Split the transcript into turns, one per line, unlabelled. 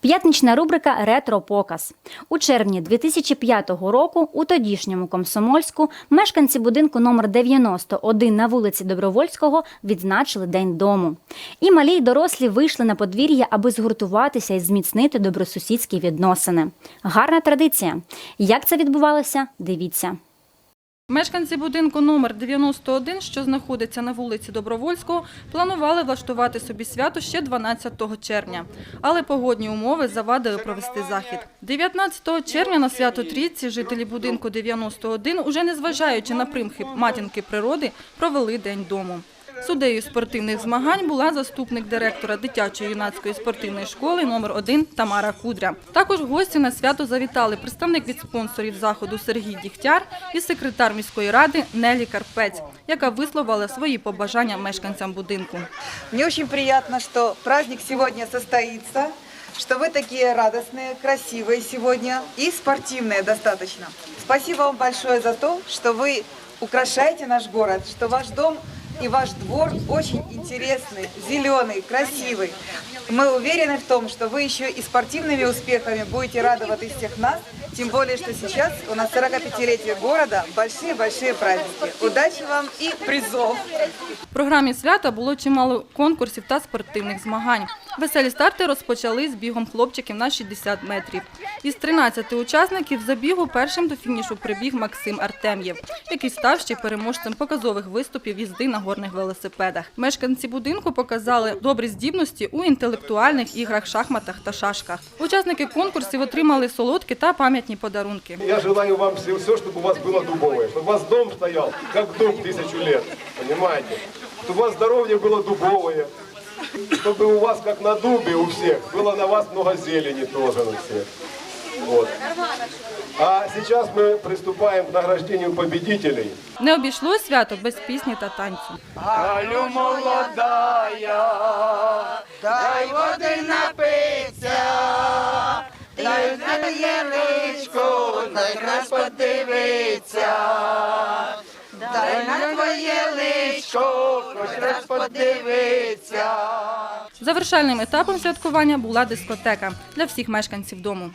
П'ятнична рубрика Ретро-показ. У червні 2005 року у тодішньому Комсомольську мешканці будинку номер 91 на вулиці Добровольського відзначили День дому. І малі й дорослі вийшли на подвір'я, аби згуртуватися і зміцнити добросусідські відносини. Гарна традиція. Як це відбувалося? Дивіться.
Мешканці будинку номер 91, що знаходиться на вулиці Добровольського, планували влаштувати собі свято ще 12 червня. Але погодні умови завадили провести захід. 19 червня на свято Трійці жителі будинку 91, уже незважаючи на примхи матінки природи, провели День дому. Суддею спортивних змагань була заступник директора дитячої юнацької спортивної школи номер 1 Тамара Кудря. Також гості на свято завітали представник від спонсорів заходу Сергій Дігтяр і секретар міської ради Нелі Карпець, яка висловила свої побажання мешканцям будинку.
Мне очень приятно, что праздник сегодня состоится, что вы такие радостные, красивые сегодня и спортивные достаточно. Спасибо вам большое за то, что вы украшаете наш город, что ваш дом и ваш двор очень интересный, зеленый, красивый. Мы уверены в том, что вы еще и спортивными успехами будете радовать из всех нас, тем более, что сейчас у нас 45-летие города, большие-большие праздники. Удачи вам и призов!
В програмі свята було чимало конкурсів та спортивних змагань. Веселі старти розпочали з бігом хлопчиків на 60 метрів. Із 13 учасників забігу першим до фінішу прибіг Максим Артем'єв, який став ще переможцем показових виступів їзди на горних велосипедах. Мешканці будинку показали добрі здібності у інтелектуальних іграх, шахматах та шашках. Учасники конкурсів отримали солодкі та пам'ятні подарунки.
Я желаю вам все, все, чтобы у вас было дубовое, чтобы у вас дом стоял, как дуб тысячу лет, понимаете? Чтобы у вас здоровье было дубовое, чтобы у вас, как на дубе у всех, было на вас много зелени тоже на всех. Вот. А сейчас мы приступаем к награждению победителей.
Не обійшлось свято без пісні та танцю.
Алю молодая, Дай на яличку, дай нас подивиться, дай на твоє личко, хоч раз подивиться.
Завершальним етапом святкування була дискотека для всіх мешканців дому.